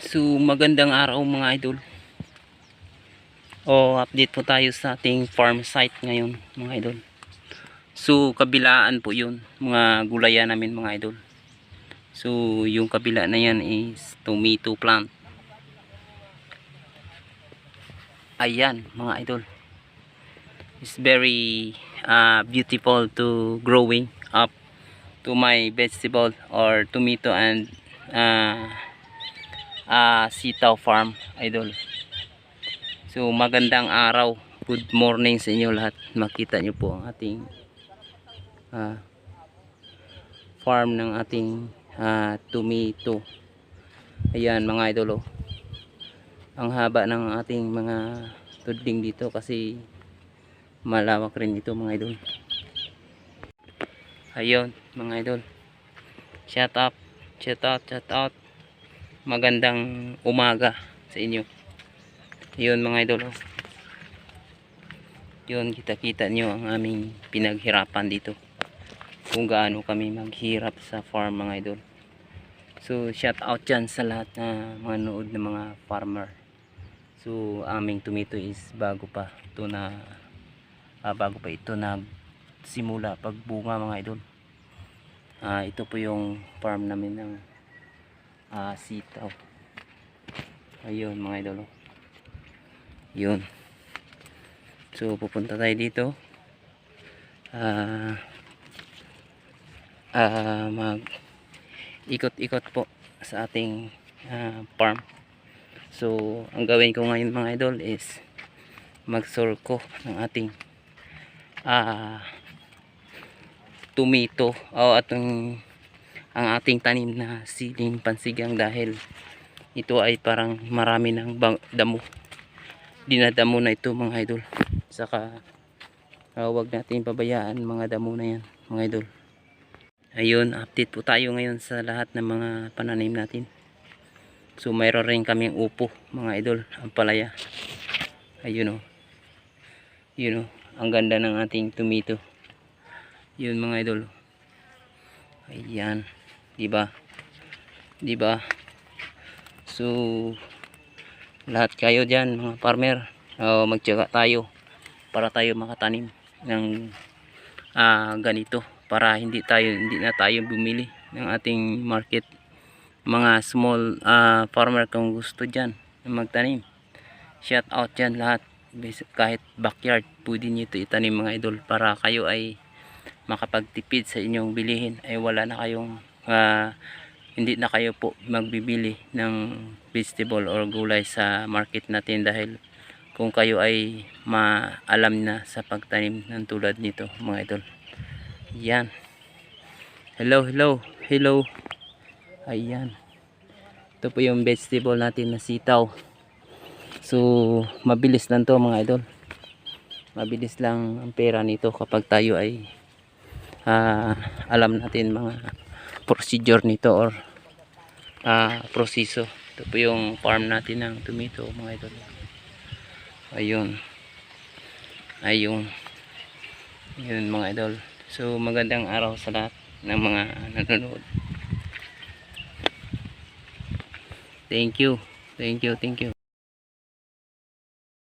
So magandang araw mga idol. O update po tayo sa ating farm site ngayon mga idol. So kabilaan po yun mga gulayan namin mga idol. So yung kabila na yan is tomato plant. Ayan mga idol. It's very uh, beautiful to growing up to my vegetable or tomato and uh, uh, sitaw farm idol. So magandang araw. Good morning sa inyo lahat. Makita nyo po ang ating uh, farm ng ating uh, tomato. Ayan mga idol oh. ang haba ng ating mga tudling dito kasi malawak rin dito mga idol. Ayun mga idol. Shout out shout out shout out magandang umaga sa inyo. Yun mga idol oh. yun kita kita nyo ang aming pinaghirapan dito. Kung gaano kami maghirap sa farm mga idol. So shout out dyan sa lahat na mga nood ng mga farmer. So aming tomato is bago pa ito na ah, bago pa ito na simula pagbunga mga idol. Ah ito po yung farm namin ng ah, sitaw. Ayun mga idol oh. yun. So pupunta tayo dito. Ah ah mag ikot ikot po sa ating ah, farm. So ang gawin ko ngayon mga idol is magsurko ng ating ah tomato o atong ang ating tanim na siling pansigang dahil ito ay parang marami ng damo. Dinadamo na ito mga idol. Saka uh, wag natin pabayaan mga damo na yan mga idol. Ayun update po tayo ngayon sa lahat ng mga pananim natin. So mayroon rin kaming upo mga idol ang palaya. Ayun o yun o ang ganda ng ating tomato. Yun mga idol. Ayan di ba? Di ba? So lahat kayo diyan mga farmer uh, magtiyaga tayo para tayo makatanim ng ah, ganito para hindi tayo hindi na tayo bumili ng ating market. Mga small ah, farmer kung gusto diyan magtanim. Shout out diyan lahat. Kahit backyard pwede nyo ito itanim mga idol para kayo ay makapagtipid sa inyong bilihin ay wala na kayong ah, hindi na kayo po magbibili ng vegetable or gulay sa market natin dahil kung kayo ay maalam na sa pagtanim ng tulad nito mga idol. Yan. Hello hello hello. Ayan. Ito po yung vegetable natin na sitaw. So mabilis lang to mga idol. Mabilis lang ang pera nito kapag tayo ay ah, alam natin mga procedure nito or ah, proseso. Ito po yung farm natin ng tomato mga idol. Ayun. Ayun. Yun mga idol. So magandang araw sa lahat ng mga nanonood. Thank you. Thank you thank you